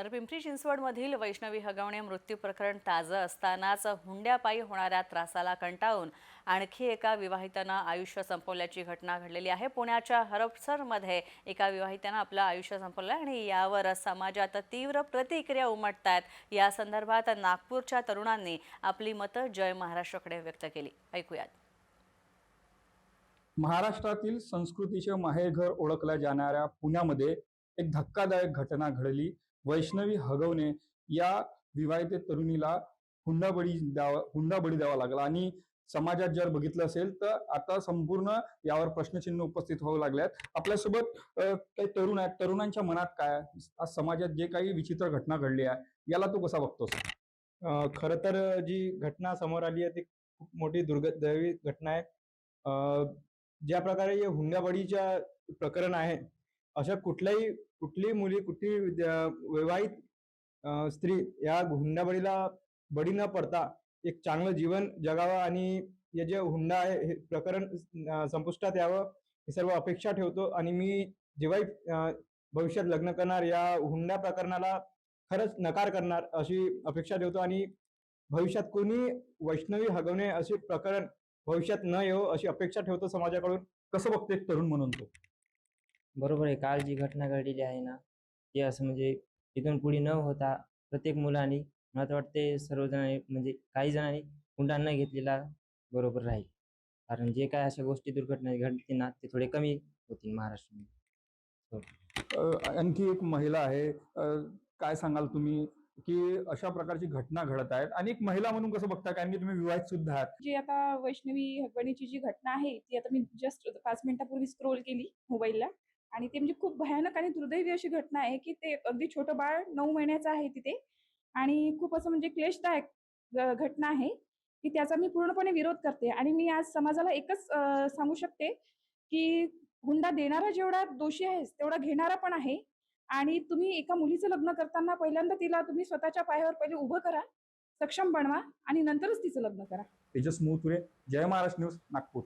तर पिंपरी चिंचवडमधील वैष्णवी हगवणे मृत्यू प्रकरण ताजं असतानाच हुंड्यापायी होणाऱ्या त्रासाला कंटाळून आणखी एका विवाहितानं आयुष्य संपवल्याची घटना घडलेली आहे. पुण्याच्या हरपसरमध्ये एका विवाहितानं आपलं आयुष्य संपवलं आणि यावर समाजात तीव्र प्रतिक्रिया उमटत आहेत या संदर्भात नागपूरच्या तरुणांनी आपली मतं जय महाराष्ट्राकडे व्यक्त केली. ऐकूयात. महाराष्ट्रातील संस्कृतीचे माहेरघर ओळखल्या जाणाऱ्या पुण्यामध्ये एक धक्कादायक घटना घडली. वैष्णवी हगवणे या विवाहित तरुणीला हुंडाबळी द्यावा हुंडाबळी द्यावा लागला. आणि समाजात जर बघितलं असेल तर आता संपूर्ण यावर प्रश्नचिन्ह उपस्थित होऊ लागल्यात. आपल्यासोबत काही तरुण आहेत. तरुणांच्या मनात काय आज समाजात जे काही विचित्र घटना घडली आहे याला तू कसा बघतोस? खर खरं तर जी घटना समोर आली आहे ती खूप मोठी दुर्दैवी घटना आहे. ज्या प्रकारे हे हुंडाबळीच्या प्रकरण आहे अशा कुठल्याही कुठलीही मुली कुठली वैवाहित स्त्री या हुंडाबळीला बळी न पडता एक चांगलं जीवन जगावं आणि हे जे हुंडा आहे हे प्रकरण संपुष्टात यावं हे सर्व अपेक्षा ठेवतो आणि मी जेव्हाही भविष्यात लग्न करणार या हुंडा प्रकरणाला खरंच नकार करणार अशी अपेक्षा ठेवतो आणि भविष्यात कोणी वैष्णवी हगवणे असे प्रकरण भविष्यात न येवो अशी अपेक्षा ठेवतो समाजाकडून. कसं बघते तरुण म्हणून तो? बरोबर आहे. काल जी घटना घडलेली आहे ना ती असं म्हणजे इथून पुढे न होता प्रत्येक मुलांनी मला तर वाटते सर्वजणांनी म्हणजे काही जणांनी हुंडा न घेतलेला बरोबर राहील. कारण जे काय अशा गोष्टी दुर्घटना घडतील ना ते थोडे कमी होतील महाराष्ट्रामध्ये. अ, आणखी एक महिला आहे. अ, काय सांगाल तुम्ही? की अशा प्रकारची घटना घडत आहेत आणि एक महिला म्हणून कसं बघता? कारण की तुम्ही विवाहित सुद्धा आहात. जी आता वैष्णवी हगवणीची जी घटना आहे ती आता मी जस्ट पाच मिनिटापूर्वी स्क्रोल केली मोबाईलला. आणि ते म्हणजे खूप भयानक आणि दुर्दैवी अशी घटना आहे की ते अगदी छोटं बाळ नऊ महिन्याचं आहे तिथे. आणि खूप असं म्हणजे क्लेशदायक घटना आहे की त्याचा मी पूर्णपणे विरोध करते. आणि मी आज समाजाला एकच सांगू शकते की हुंडा देणारा जेवढा दोषी आहे तेवढा घेणारा पण आहे. आणि तुम्ही एका मुलीचं लग्न करताना पहिल्यांदा तिला तुम्ही स्वतःच्या पायावर पहिले उभं करा सक्षम बनवा आणि नंतरच तिचं लग्न करा. तेजस मोतुरे जय महाराष्ट्र न्यूज नागपूर.